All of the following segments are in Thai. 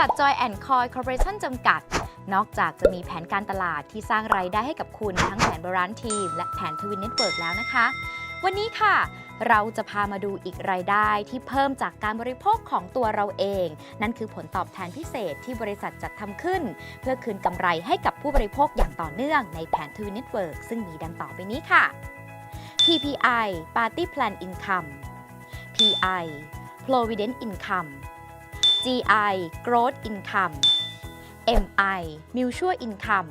ษัท Joy and Coy Corporation จำกัด นอกจากจะมีแผนการตลาดที่สร้างรายได้ให้กับคุณทั้งแผนบรานทีม และแผนทวินเน็ตเวิร์กแล้วนะคะ วันนี้ค่ะ เราจะพามาดูอีกรายได้ที่เพิ่มจากการบริโภคของตัวเราเอง นั่นคือผลตอบแทนพิเศษที่บริษัทจัดทำขึ้น เพื่อคืนกำไรให้กับผู้บริโภคอย่างต่อเนื่องในแผนทวินเน็ตเวิร์กซึ่งมีดังต่อไปนี้ค่ะ PPI Party Plan Income PI Provident Income GI Growth Income MI Mutual Income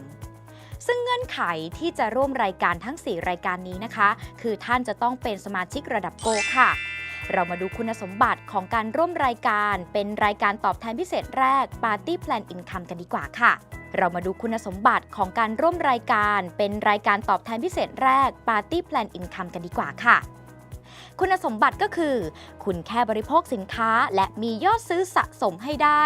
ซึ่งเงื่อนไขที่จะร่วมรายการทั้ง 4 รายการนี้นะคะ คือท่านจะต้องเป็นสมาชิกระดับโกค่ะ เรามาดูคุณสมบัติของการร่วมรายการเป็นรายการตอบแทนพิเศษแรก Party Plan Income กันดีกว่าค่ะ เรามาดูคุณสมบัติของการร่วมรายการเป็นรายการตอบแทนพิเศษแรก Party Plan Income กันดีกว่าค่ะ คุณสมบัติก็คือ คุณแค่บริโภคสินค้า และมียอดซื้อสะสมให้ได้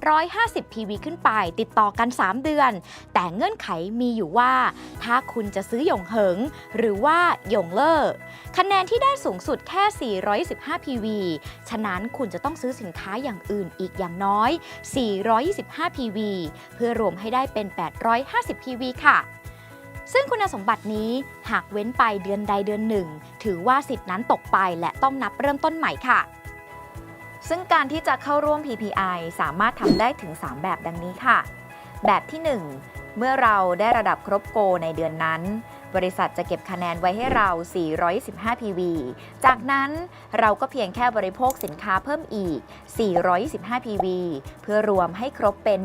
850 PV ขึ้นไป ติดต่อกัน 3 เดือน แต่เงื่อนไขมีอยู่ว่า ถ้าคุณจะซื้อหยงเหิง หรือว่าหยงเล่อคะแนนที่ได้สูงสุดแค่425 PV ฉะนั้นคุณจะต้องซื้อสินค้าอย่างอื่นอีกอย่างน้อย 425 PV เพื่อรวมให้ได้เป็น 850 PV ค่ะ ซึ่งคุณสมบัตินี้หากเว้นไปเดือนใดเดือนหนึ่ง ถือว่าสิทธินั้นตกไปและต้องนับเริ่มต้นใหม่ค่ะ ซึ่งการที่จะเข้าร่วม PPI สามารถทำได้ถึง 3 แบบดังนี้ค่ะ แบบที่ 1 เมื่อเราได้ระดับครบโกในเดือนนั้น บริษัทจะเก็บคะแนนไว้ให้เรา 415 PV จากนั้นเราก็เพียงแค่บริโภคสินค้าเพิ่มอีก425 PV เพื่อรวมให้ครบเป็น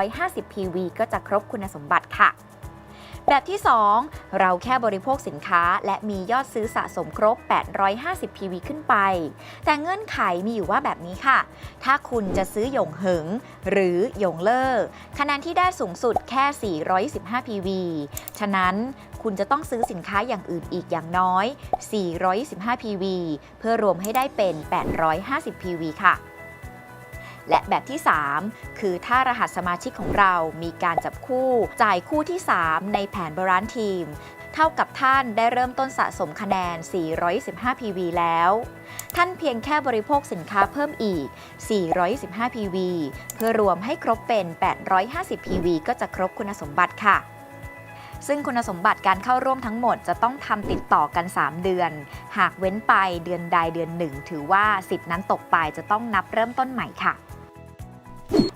850 PV ก็จะครบคุณสมบัติค่ะ แบบที่ 2 เราแค่บริโภคสินค้า และมียอดซื้อสะสมครบ 850 PV ขึ้นไป แต่เงื่อนไขมีอยู่ว่าแบบนี้ค่ะ ถ้าคุณจะซื้อหยงเหิง หรือหยงเล่อคะแนนที่ได้สูงสุดแค่ 415 PV ฉะนั้นคุณจะต้องซื้อสินค้าอย่างอื่นอีกอย่างน้อย 415 PV เพื่อรวมให้ได้เป็น 850 PV ค่ะ และแบบที่ 3 คือถ้ารหัสสมาชิกของเรามีการจับคู่ จ่ายคู่ที่ 3 ในแผนบรานทีม เท่ากับท่านได้เริ่มต้นสะสมคะแนน 415 PV แล้ว ท่านเพียงแค่บริโภคสินค้าเพิ่มอีก 415 PV เพื่อรวมให้ครบเป็น 850 PV ก็จะครบคุณสมบัติค่ะซึ่งคุณสมบัติการเข้าร่วมทั้งหมดจะต้องทำติดต่อกัน 3 เดือน หากเว้นไปเดือนใดเดือนหนึ่ง ถือว่าสิทธินั้นตกไปจะต้องนับเริ่มต้นใหม่ค่ะ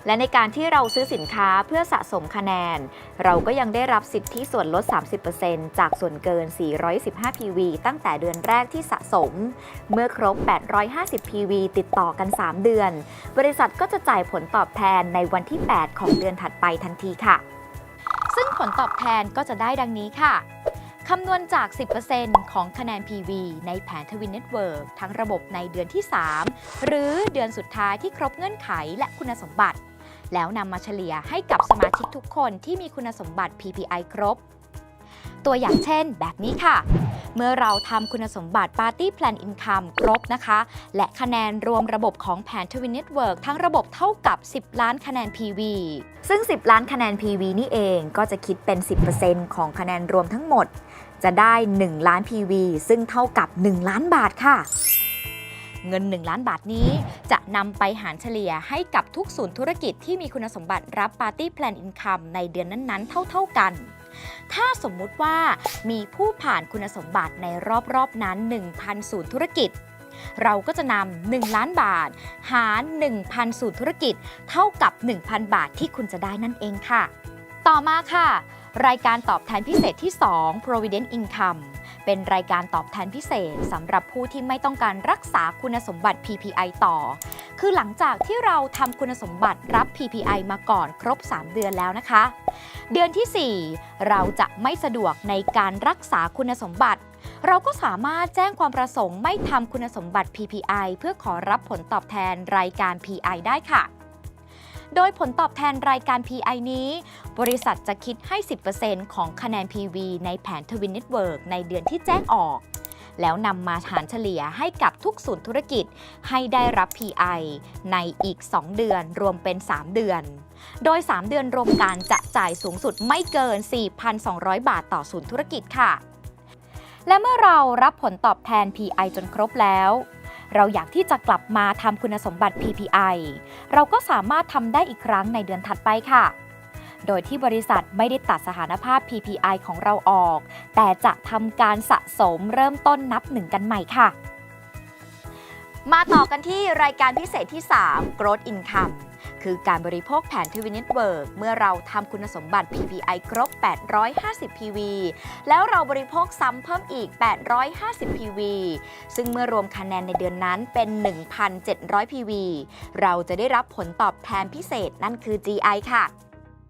และในการที่เราซื้อสินค้าเพื่อสะสมคะแนน เราก็ยังได้รับสิทธิส่วนลด 30%จากส่วนเกิน 415 PV ตั้งแต่เดือนแรกที่สะสม เมื่อครบ 850 PV ติดต่อกัน 3 เดือน บริษัทก็จะจ่ายผลตอบแทนในวันที่ 8 ของเดือนถัดไปทันทีค่ะ ซึ่งผลตอบแทนก็จะได้ดังนี้ค่ะคำนวณจาก 10%ของคะแนน PV ในแผนทวินเน็ตเวิร์ทั้งระบบในเดือนที่ 3 หรือเดือนสุดท้ายที่ครบเงื่อนไขและคุณสมบัติ แล้วนำมาเฉลี่ยให้กับสมาชิกทุกคนที่มีคุณสมบัติ PPI ครบ ตัวอย่างเช่น แบบนี้ค่ะ เมื่อเราทำคุณสมบัติ Party Plan Income ครบนะคะ และคะแนนรวมระบบของแผนทวินเน็ตเวิร์กทั้งระบบเท่ากับ 10 ล้านคะแนน PV ซึ่ง 10 ล้านคะแนน PV นี่เองก็จะคิดเป็น 10%ของคะแนนรวมทั้งหมด จะได้ 1 ล้าน PV ซึ่งเท่ากับ 1 ล้านบาทค่ะ เงิน 1 ล้านบาทนี้ จะนำไปหารเฉลี่ยให้กับทุกศูนย์ธุรกิจที่มีคุณสมบัติรับ Party Plan Income ในเดือนนั้นๆ เท่า ๆกัน ถ้าสมมุติว่ามีผู้ผ่านคุณสมบัติในรอบๆนั้น 1,000 ศูนย์ธุรกิจ เราก็จะนำ1ล้านบาท หาร 1,000 ศูนย์ธุรกิจ เท่ากับ 1,000 บาทที่คุณจะได้นั่นเองค่ะ ต่อมาค่ะ รายการตอบแทนพิเศษที่ 2 Provident Income เป็นรายการตอบแทนพิเศษสำหรับผู้ที่ไม่ต้องการรักษาคุณสมบัติ PPI ต่อ คือหลังจากที่เราทำคุณสมบัติรับ PPI มาก่อนครบ 3 เดือนแล้วนะคะ เดือนทีสี่4 เราจะไม่สะดวกในการรักษาคุณสมบัติ เราก็สามารถแจ้งความประสงค์ไม่ทำคุณสมบัติ PPI เพื่อขอรับผลตอบแทนรายการ PI ได้ค่ะ โดยผลตอบแทนรายการ PI นี้ บริษัทจะคิดให้ 10%ของคะแนน PV ในแผนทวินเน็ตเวิร์กในเดือนที่แจ้งออก แล้วนำมาหารเฉลี่ยให้กับทุกศูนย์ธุรกิจให้ได้รับ PI ในอีก 2 เดือนรวมเป็น 3 เดือน โดย 3 เดือนรวมกันจะจ่ายสูงสุดไม่เกิน 4,200 บาทต่อศูนย์ธุรกิจค่ะ และเมื่อเรารับผลตอบแทน PI จนครบแล้ว เราอยากที่จะกลับมาทำคุณสมบัติ PPI เราก็สามารถทำได้อีกครั้งในเดือนถัดไปค่ะ โดยที่บริษัทไม่ได้ตัดสถานภาพ PPI ของเราออก แต่จะทำการสะสมเริ่มต้นนับหนึ่งกันใหม่ค่ะ มาต่อกันที่รายการพิเศษที่ 3 Growth Income คือการบริโภคแผนทวินเน็ตเวิร์กเมื่อเราทำคุณสมบัติ PPI ครบ 850 PV แล้วเราบริโภคซ้ำเพิ่มอีก 850 PV ซึ่งเมื่อรวมคะแนนในเดือนนั้นเป็น 1,700 PV เราจะได้รับผลตอบแทนพิเศษนั่นคือ GI ค่ะ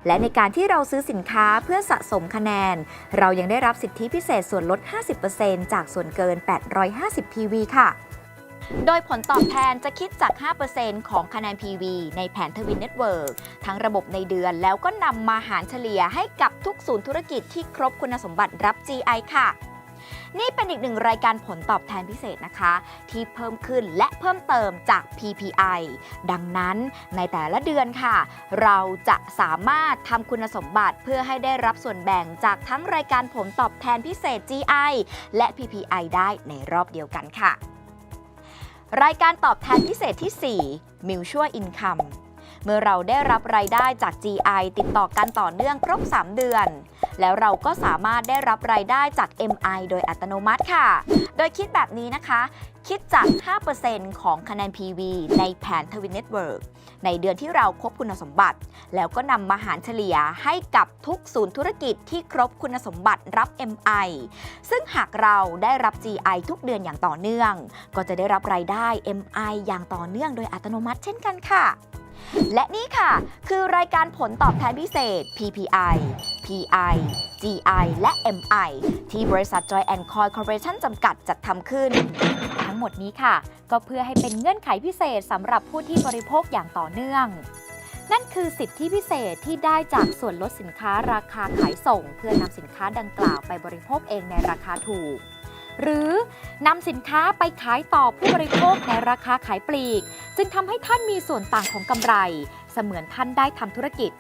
และในการที่เราซื้อสินค้าเพื่อสะสมคะแนน เรายังได้รับสิทธิพิเศษส่วนลด 50%จากส่วนเกิน 850 PV ค่ะ โดยผลตอบแทนจะคิดจาก 5%ของคะแนน PV ในแผนทวินเน็ตเวิร์กทั้งระบบในเดือนแล้วก็นำมาหารเฉลี่ยให้กับทุกศูนย์ธุรกิจที่ครบคุณสมบัติรับ GI ค่ะ นี่เป็นอีกหนึ่งรายการผลตอบแทนพิเศษนะคะ ที่เพิ่มขึ้นและเพิ่มเติมจาก PPI ดังนั้นในแต่ละเดือนค่ะ เราจะสามารถทำคุณสมบัติเพื่อให้ได้รับส่วนแบ่งจากทั้งรายการผลตอบแทนพิเศษ GI และ PPI ได้ในรอบเดียวกันค่ะ รายการตอบแทนพิเศษที่ 4 Mutual Income เมื่อเราได้รับรายได้จาก GI ติดต่อกันต่อเนื่องครบ 3 เดือน แล้วเราก็สามารถได้รับรายได้จาก MI โดยอัตโนมัติค่ะ โดยคิดแบบนี้นะคะ คิดจาก 5%ของคะแนน PV ในแผนทวินเน็ตเวิร์กในเดือนที่เราครบคุณสมบัติ แล้วก็นำมาหารเฉลี่ยให้กับทุกศูนย์ธุรกิจที่ครบคุณสมบัติรับ MI ซึ่งหากเราได้รับ GI ทุกเดือนอย่างต่อเนื่อง ก็จะได้รับรายได้ MI อย่างต่อเนื่องโดยอัตโนมัติเช่นกันค่ะ และนี่ค่ะ คือรายการผลตอบแทนพิเศษ PPI PI GI และ MI ที่บริษัท Joy and Coin Corporation จำกัดจัดทำขึ้น ทั้งหมดนี้ค่ะ ก็เพื่อให้เป็นเงื่อนไขพิเศษสำหรับผู้ที่บริโภคอย่างต่อเนื่อง นั่นคือสิทธิพิเศษที่ได้จากส่วนลดสินค้าราคาขายส่ง เพื่อนำสินค้าดังกล่าวไปบริโภคเองในราคาถูก หรือนำสินค้าไปขายต่อผู้บริโภคในราคาขายปลีก จึงทำให้ท่านมีส่วนต่างของกำไร เสมือนท่านได้ทำธุรกิจ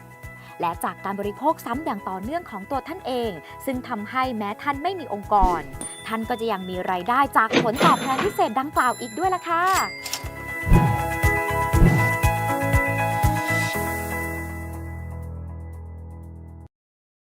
และจากการบริโภคซ้ำอย่างต่อเนื่องของตัวท่านเอง ซึ่งทำให้แม้ท่านไม่มีองค์กร ท่านก็จะยังมีรายได้จากผลตอบแทนพิเศษดังกล่าวอีกด้วยล่ะค่ะ